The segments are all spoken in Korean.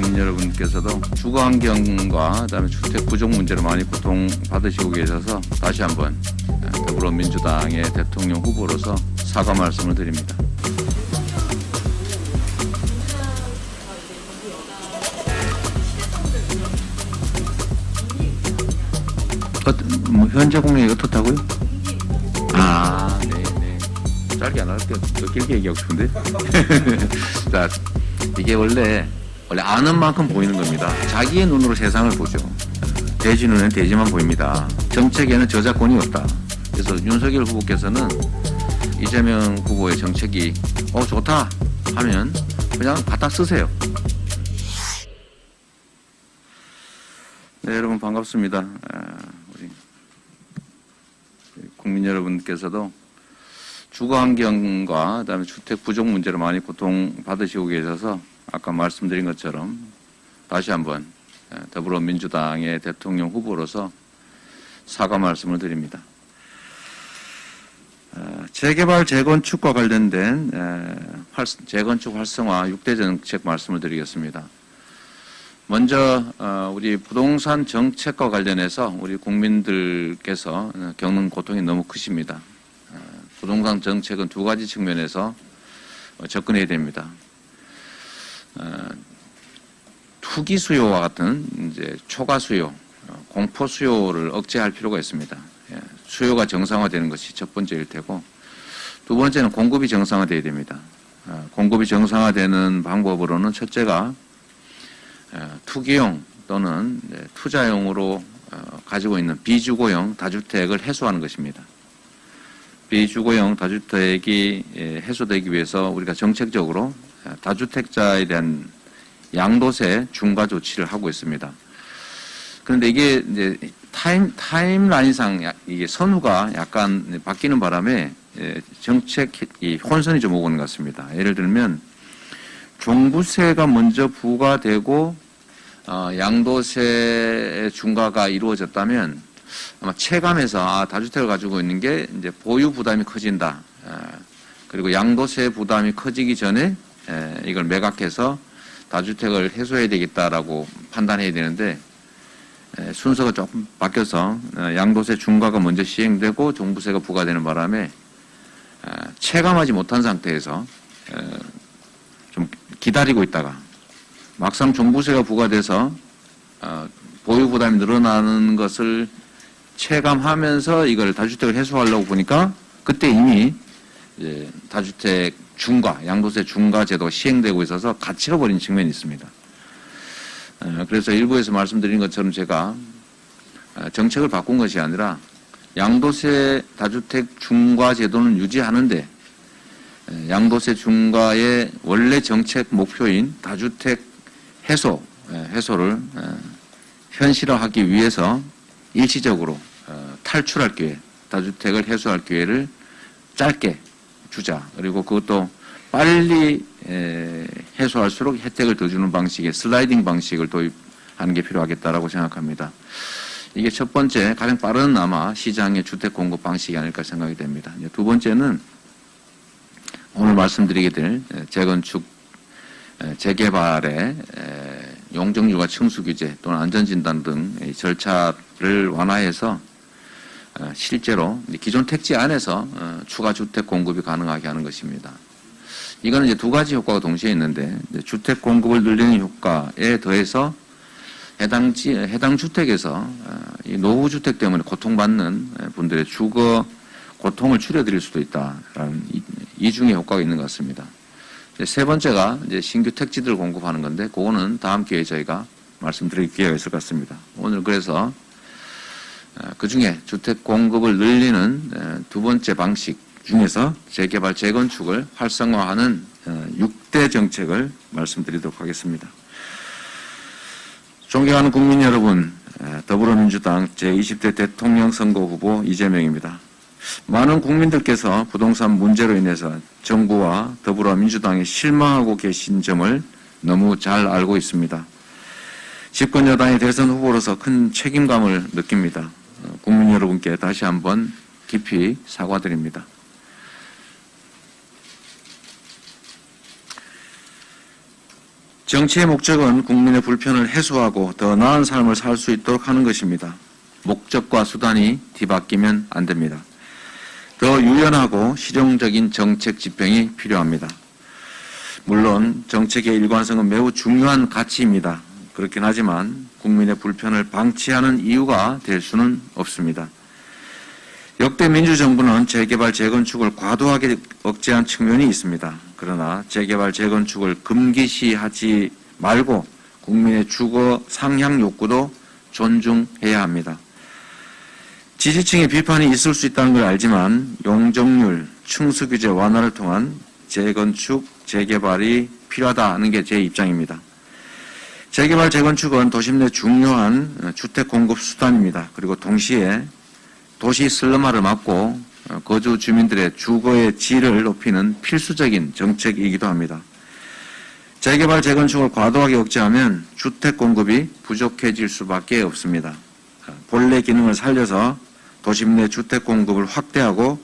국민 여러분께서도 주거 환경과 그다음에 주택 부족 문제로 많이 고통 받으시고 계셔서 다시 한번 더불어민주당의 대통령 후보로서 사과 말씀을 드립니다. 어, 뭐 현재 공약이 어떻다고요? 아, 네, 네. 짧게 안 할게요. 더 길게 얘기하고 싶은데. 자, 이게 원래 원래 아는 만큼 보이는 겁니다. 자기의 눈으로 세상을 보죠. 돼지 눈엔 돼지만 보입니다. 정책에는 저작권이 없다. 그래서 윤석열 후보께서는 이재명 후보의 정책이 어 좋다 하면 그냥 갖다 쓰세요. 네, 여러분 반갑습니다. 아, 우리 국민 여러분께서도 주거 환경과 그다음에 주택 부족 문제로 많이 고통 받으시고 계셔서 아까 말씀드린 것처럼 다시 한번 에, 더불어민주당의 대통령 후보로서 사과 말씀을 드립니다. 어, 재개발 재건축과 관련된 에, 활- 재건축 활성화 6대 정책 말씀을 드리겠습니다. 먼저 어, 우리 부동산 정책과 관련해서 우리 국민들께서 어, 겪는 고통이 너무 크십니다. 어, 부동산 정책은 두 가지 측면에서 어, 접근해야 됩니다. 어, 투기 수요와 같은 이제 초과 수요, 어, 공포 수요를 억제할 필요가 있습니다. 예, 수요가 정상화되는 것이 첫 번째일 테고 두 번째는 공급이 정상화돼야 됩니다. 어, 공급이 정상화되는 방법으로는 첫째가 어, 투기용 또는 투자용으로 어, 가지고 있는 비주거용 다주택을 해소하는 것입니다. 비주거용 다주택이 예, 해소되기 위해서 우리가 정책적으로 어, 다주택자에 대한 양도세 중과 조치를 하고 있습니다. 그런데 이게 이제 타임 타임라인상 야- 이게 선우가 약간 바뀌는 바람에 예, 정책 이 혼선이 좀 오고 있는 것 같습니다. 예를 들면 종부세가 먼저 부과되고 어, 양도세 중과가 이루어졌다면 아마 체감에서 아, 다주택을 가지고 있는 게 이제 보유 부담이 커진다. 에, 그리고 양도세 부담이 커지기 전에 에, 이걸 매각해서 다주택을 해소해야 되겠다라고 판단해야 되는데 에, 순서가 조금 바뀌어서 어, 양도세 중과가 먼저 시행되고 종부세가 부과되는 바람에 에, 체감하지 못한 상태에서 에, 좀 기다리고 있다가 막상 종부세가 부과돼서 어, 보유 부담이 늘어나는 것을 체감하면서 이걸 다주택을 해소하려고 보니까 그때 이미 이제 다주택 중과 양도세 중과 제도가 시행되고 있어서 갇혀 버린 측면이 있습니다. 어, 그래서 일부에서 말씀드린 것처럼 제가 어, 정책을 바꾼 것이 아니라 양도세 다주택 중과 제도는 유지하는데 에, 양도세 중과의 원래 정책 목표인 다주택 해소, 에, 해소를 에, 현실화하기 위해서 일시적으로 어, 탈출할 기회, 다주택을 해소할 기회를 짧게 주자. 그리고 그것도 빨리 에, 해소할수록 혜택을 더 주는 방식의 슬라이딩 방식을 도입하는 게 필요하겠다라고 생각합니다. 이게 첫 번째 가장 빠른 아마 시장의 주택 공급 방식이 아닐까 생각이 됩니다. 두 번째는 오늘 말씀드리게 될 에, 재건축 에, 재개발의 에, 용적률과 층수 규제 또는 안전진단 등이 절차를 완화해서 어, 실제로 기존 택지 안에서 어, 추가 주택 공급이 가능하게 하는 것입니다. 이거는 이제 두 가지 효과가 동시에 있는데 주택 공급을 늘리는 효과에 더해서 해당 지 해당 주택에서 어, 이 노후 주택 때문에 고통받는 에, 분들의 주거 고통을 줄여드릴 수도 있다라는 이, 이중의 효과가 있는 것 같습니다. 세 번째가 이제 신규 택지들 공급하는 건데 그거는 다음 기회에 저희가 말씀드릴 기회가 있을 것 같습니다. 오늘 그래서 그 중에 주택 공급을 늘리는 에, 두 번째 방식 중에서 재개발 재건축을 활성화하는 6대 정책을 말씀드리도록 하겠습니다. 존경하는 국민 여러분, 에, 더불어민주당 제20대 대통령 선거 후보 이재명입니다. 많은 국민들께서 부동산 문제로 인해서 정부와 더불어민주당에 실망하고 계신 점을 너무 잘 알고 있습니다. 집권 여당의 대선 후보로서 큰 책임감을 느낍니다. 어, 국민 여러분께 다시 한번 깊이 사과드립니다. 정치의 목적은 국민의 불편을 해소하고 더 나은 삶을 살 수 있도록 하는 것입니다. 목적과 수단이 뒤바뀌면 안 됩니다. 더 유연하고 실용적인 정책 집행이 필요합니다. 물론 정책의 일관성은 매우 중요한 가치입니다. 그렇긴 하지만 국민의 불편을 방치하는 이유가 될 수는 없습니다. 역대 민주정부는 재개발 재건축을 과도하게 억제한 측면이 있습니다. 그러나 재개발 재건축을 금기시하지 말고 국민의 주거 상향 욕구도 존중해야 합니다. 지지층의 비판이 있을 수 있다는 걸 알지만 용적률, 충수 규제 완화를 통한 재건축, 재개발이 필요하다는 게 제 입장입니다. 재개발, 재건축은 도심 내 중요한 주택 공급 수단입니다. 그리고 동시에 도시 슬럼화를 막고 거주 주민들의 주거의 질을 높이는 필수적인 정책이기도 합니다. 재개발, 재건축을 과도하게 억제하면 주택 공급이 부족해질 수밖에 없습니다. 본래 기능을 살려서 도심 내 주택 공급을 확대하고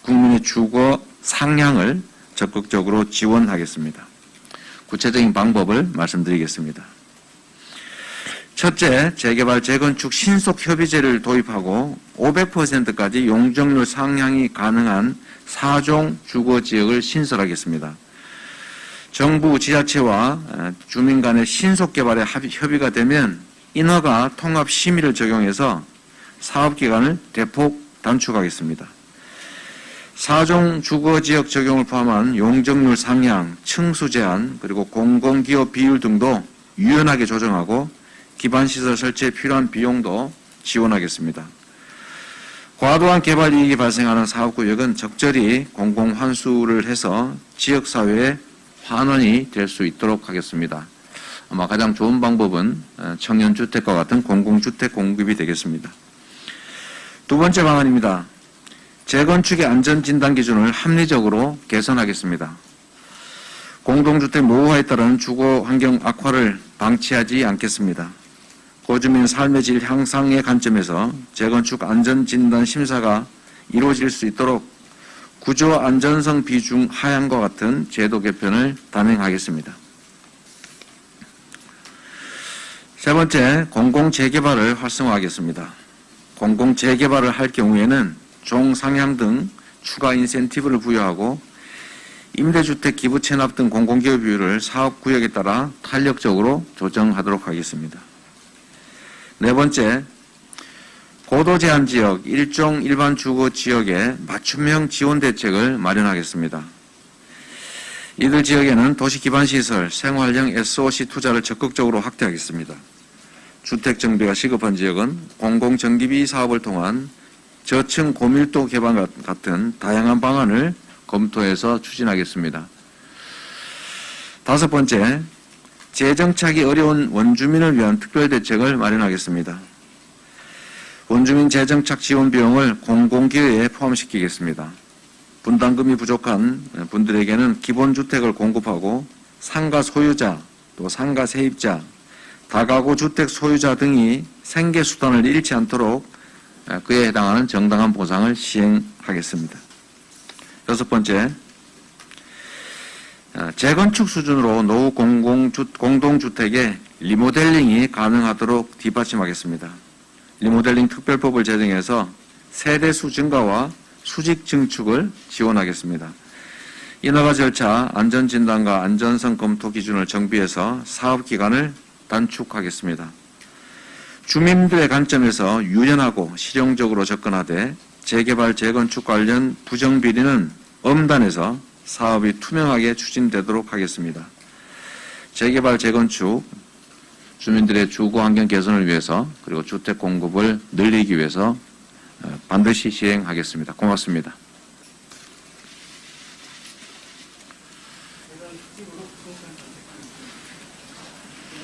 국민의 주거 상향을 적극적으로 지원하겠습니다. 구체적인 방법을 말씀드리겠습니다. 첫째, 재개발, 재건축 신속 협의제를 도입하고 500%까지 용적률 상향이 가능한 4종 주거 지역을 신설하겠습니다. 정부, 지자체와 주민 간의 신속 개발에 협의가 되면 인허가 통합 심의를 적용해서 사업 기간을 대폭 단축하겠습니다. 4종 주거지역 적용을 포함한 용적률 상향, 층수 제한, 그리고 공공기업 비율 등도 유연하게 조정하고 기반시설 설치에 필요한 비용도 지원하겠습니다. 과도한 개발 이익이 발생하는 사업구역은 적절히 공공환수를 해서 지역사회의 환원이 될 수 있도록 하겠습니다. 아마 가장 좋은 방법은 청년주택과 같은 공공주택 공급이 되겠습니다. 두 번째 방안입니다. 재건축의 안전진단 기준을 합리적으로 개선하겠습니다. 공동주택 노후화에 따른 주거 환경 악화를 방치하지 않겠습니다. 고주민 삶의 질 향상의 관점에서 재건축 안전진단 심사가 이루어질 수 있도록 구조 안전성 비중 하향과 같은 제도 개편을 단행하겠습니다. 세 번째, 공공재개발을 활성화하겠습니다. 공공재개발을 할 경우에는 종상향 등 추가 인센티브를 부여하고 임대주택 기부 체납 등 공공기업 비율을 사업구역에 따라 탄력적으로 조정하도록 하겠습니다. 네 번째, 고도 제한 지역, 일종 일반 주거 지역에 맞춤형 지원 대책을 마련하겠습니다. 이들 지역에는 도시 기반 시설, 생활형 SOC 투자를 적극적으로 확대하겠습니다. 주택 정비가 시급한 지역은 공공전기비 사업을 통한 저층 고밀도 개발 같은 다양한 방안을 검토해서 추진하겠습니다. 다섯 번째, 재정착이 어려운 원주민을 위한 특별 대책을 마련하겠습니다. 원주민 재정착 지원 비용을 공공기회에 포함시키겠습니다. 분담금이 부족한 분들에게는 기본주택을 공급하고 상가 소유자, 또 상가 세입자, 다가구 주택 소유자 등이 생계 수단을 잃지 않도록 그에 해당하는 정당한 보상을 시행하겠습니다. 여섯 번째, 재건축 수준으로 노후 공공주, 공동주택의 리모델링이 가능하도록 뒷받침하겠습니다. 리모델링 특별법을 제정해서 세대수 증가와 수직 증축을 지원하겠습니다. 인허가 절차, 안전진단과 안전성 검토 기준을 정비해서 사업 기간을 단축하겠습니다. 주민들의 관점에서 유연하고 실용적으로 접근하되 재개발, 재건축 관련 부정 비리는 엄단해서 사업이 투명하게 추진되도록 하겠습니다. 재개발, 재건축, 주민들의 주거 환경 개선을 위해서 그리고 주택 공급을 늘리기 위해서 어, 반드시 시행하겠습니다. 고맙습니다.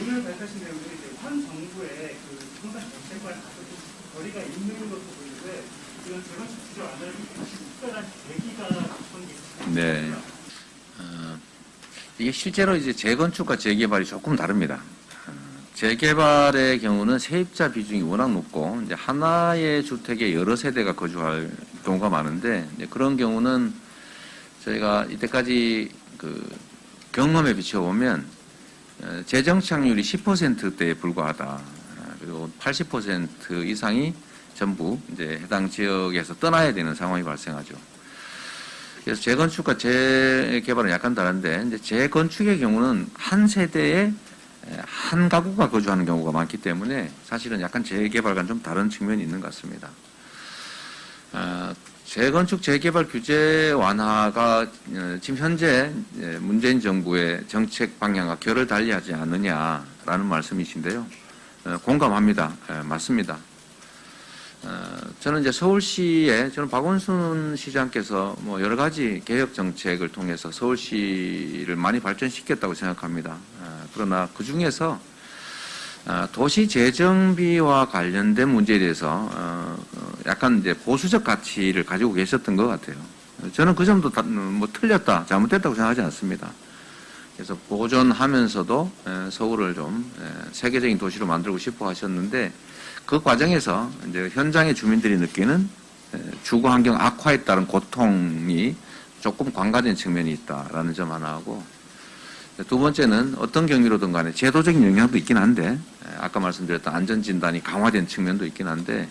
오늘 발표하신 내용들이 이제 현 정부의 그 부동산 정책과 좀 거리가 있는 것으로 보이는데 이런 재건축 규제 완화를 다시 특별한 계기가 어떤 게 있을까요? 네. 어, 이게 실제로 이제 재건축과 재개발이 조금 다릅니다. 어, 재개발의 경우는 세입자 비중이 워낙 높고 이제 하나의 주택에 여러 세대가 거주할 경우가 많은데 그런 경우는 저희가 이때까지 그 경험에 비춰보면 어, 재정 착률이 10%대에 불과하다. 어, 그리고 80% 이상이 전부 이제 해당 지역에서 떠나야 되는 상황이 발생하죠. 그래서 재건축과 재개발은 약간 다른데 이제 재건축의 경우는 한 세대에 에, 한 가구가 거주하는 경우가 많기 때문에 사실은 약간 재개발과는 좀 다른 측면이 있는 것 같습니다. 어, 재건축 재개발 규제 완화가 어, 지금 현재 예, 문재인 정부의 정책 방향과 결을 달리하지 않느냐라는 말씀이신데요. 어, 공감합니다. 예, 맞습니다. 어, 저는 이제 서울시에 저는 박원순 시장께서 뭐 여러 가지 개혁 정책을 통해서 서울시를 많이 발전시켰다고 생각합니다. 어, 그러나 그 중에서 어, 도시 재정비와 관련된 문제에 대해서 약간 이제 보수적 가치를 가지고 계셨던 것 같아요. 저는 그 점도 다, 음, 뭐 틀렸다, 잘못됐다고 생각하지 않습니다. 그래서 보존하면서도 에, 서울을 좀 에, 세계적인 도시로 만들고 싶어 하셨는데 그 과정에서 이제 현장의 주민들이 느끼는 에, 주거 환경 악화에 따른 고통이 조금 관가된 측면이 있다라는 점 하나 하고 두 번째는 어떤 경위로든 간에 제도적인 영향도 있긴 한데 에, 아까 말씀드렸던 안전 진단이 강화된 측면도 있긴 한데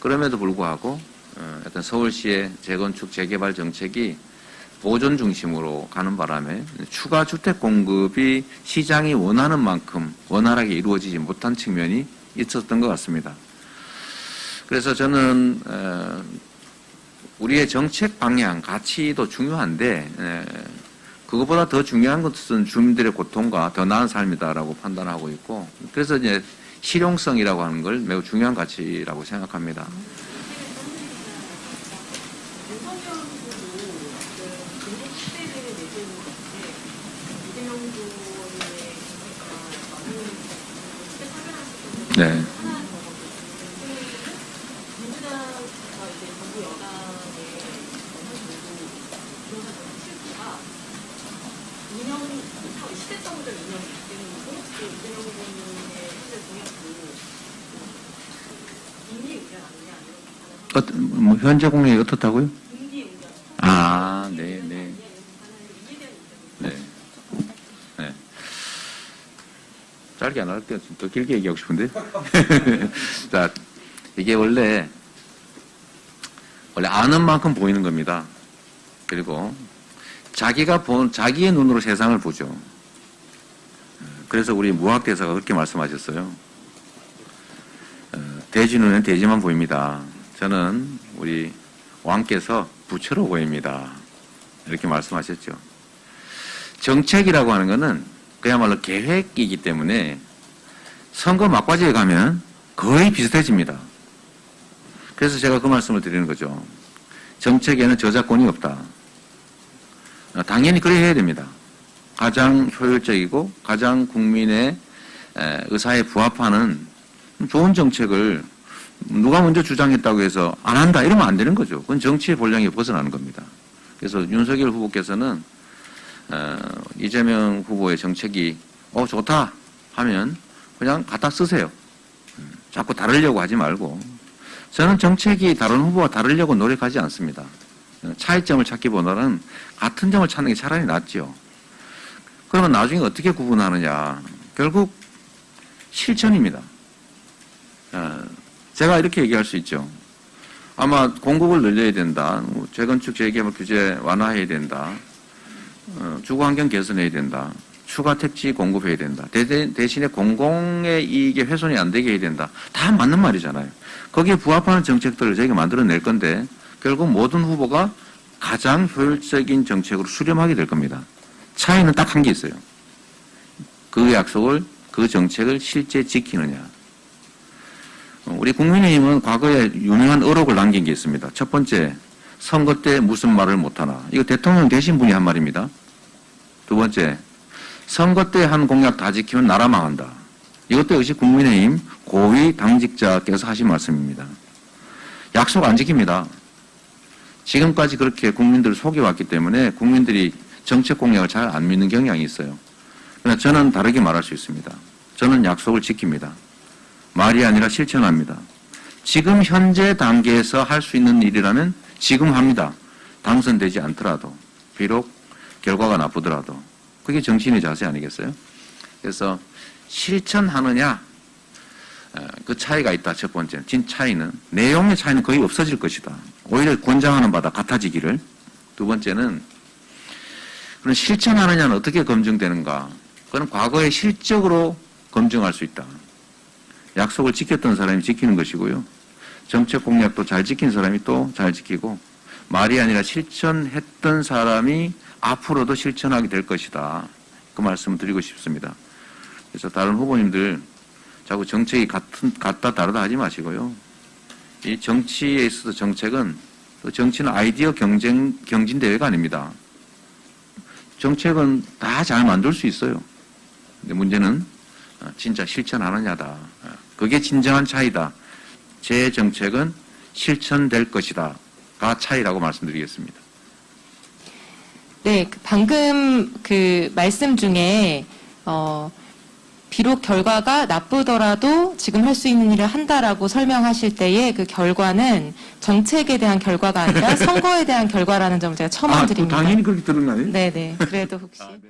그럼에도 불구하고 어, 어떤 서울시의 재건축 재개발 정책이 보존 중심으로 가는 바람에 추가 주택 공급이 시장이 원하는 만큼 원활하게 이루어지지 못한 측면이 있었던 것 같습니다. 그래서 저는 어, 우리의 정책 방향, 가치도 중요한데 에, 그것보다 더 중요한 것은 주민들의 고통과 더 나은 삶이다라고 판단하고 있고 그래서 이제 실용성이라고 하는 걸 매우 중요한 가치라고 생각합니다. 런 어, 뭐 현재 공약이 어떻다고요? 임기 의견 아, 네, 네. 네. 네. 짧게 안 할게요. 더 길게 얘기하고 싶은데. 자, 이게 원래, 원래 아는 만큼 보이는 겁니다. 그리고 자기가 본, 자기의 눈으로 세상을 보죠. 그래서 우리 무학대사가 그렇게 말씀하셨어요. 어, 돼지 눈엔 돼지만 보입니다. 저는 우리 왕께서 부처로 보입니다. 이렇게 말씀하셨죠. 정책이라고 하는 것은 그야말로 계획이기 때문에 선거 막바지에 가면 거의 비슷해집니다. 그래서 제가 그 말씀을 드리는 거죠. 정책에는 저작권이 없다. 어, 당연히 그래 해야 됩니다. 가장 효율적이고 가장 국민의 에, 의사에 부합하는 좋은 정책을 누가 먼저 주장했다고 해서 안 한다 이러면 안 되는 거죠. 그건 정치의 본량에 벗어나는 겁니다. 그래서 윤석열 후보께서는 어, 이재명 후보의 정책이 어 좋다 하면 그냥 갖다 쓰세요. 음, 자꾸 다르려고 하지 말고 저는 정책이 다른 후보와 다르려고 노력하지 않습니다. 어, 차이점을 찾기보다는 같은 점을 찾는 게 차라리 낫죠. 그러면 나중에 어떻게 구분하느냐? 결국 실천입니다. 어, 제가 이렇게 얘기할 수 있죠. 아마 공급을 늘려야 된다. 뭐 재건축 재개발 규제 완화해야 된다. 어, 주거 환경 개선해야 된다. 추가 택지 공급해야 된다. 대, 대신에 공공의 이익에 훼손이 안 되게 해야 된다. 다 맞는 말이잖아요. 거기에 부합하는 정책들을 저희가 만들어낼 건데 결국 모든 후보가 가장 효율적인 정책으로 수렴하게 될 겁니다. 차이는 딱 한 게 있어요. 그 약속을, 그 정책을 실제 지키느냐. 어, 우리 국민의힘은 과거에 유명한 어록을 남긴 게 있습니다. 첫 번째, 선거 때 무슨 말을 못하나. 이거 대통령 되신 분이 한 말입니다. 두 번째, 선거 때 한 공약 다 지키면 나라 망한다. 이것도 역시 국민의힘 고위 당직자께서 하신 말씀입니다. 약속 안 지킵니다. 지금까지 그렇게 국민들을 속여왔기 때문에 국민들이 정책 공약을 잘 안 믿는 경향이 있어요. 그러나 저는 다르게 말할 수 있습니다. 저는 약속을 지킵니다. 말이 아니라 실천합니다. 지금 현재 단계에서 할 수 있는 일이라면 지금 합니다. 당선되지 않더라도 비록 결과가 나쁘더라도 그게 정치인의 자세 아니겠어요? 그래서 실천하느냐 어, 그 차이가 있다. 첫 번째. 진 차이는 내용의 차이는 거의 없어질 것이다. 오히려 권장하는 바다 같아지기를. 두 번째는 그런 실천하느냐는 어떻게 검증되는가? 그건 과거의 실적으로 검증할 수 있다. 약속을 지켰던 사람이 지키는 것이고요. 정책 공약도 잘 지킨 사람이 또 잘 지키고 말이 아니라 실천했던 사람이 앞으로도 실천하게 될 것이다. 그 말씀을 드리고 싶습니다. 그래서 다른 후보님들 자꾸 정책이 같은, 같다 다르다 하지 마시고요. 이 정치에 있어서 정책은 또 정치는 아이디어 경쟁, 경진 대회가 아닙니다. 정책은 다 잘 만들 수 있어요. 근데 문제는 어, 진짜 실천하느냐다. 어, 그게 진정한 차이다. 제 정책은 실천될 것이다. 가 차이라고 말씀드리겠습니다. 네, 그 방금 그 말씀 중에 어 비록 결과가 나쁘더라도 지금 할 수 있는 일을 한다라고 설명하실 때의 그 결과는 정책에 대한 결과가 아니라 선거에 대한 결과라는 점을 제가 첨언드립니다. 아, 당연히 그렇게 들은 거 아니에요? 네, 네. 그래도 혹시 아, 네.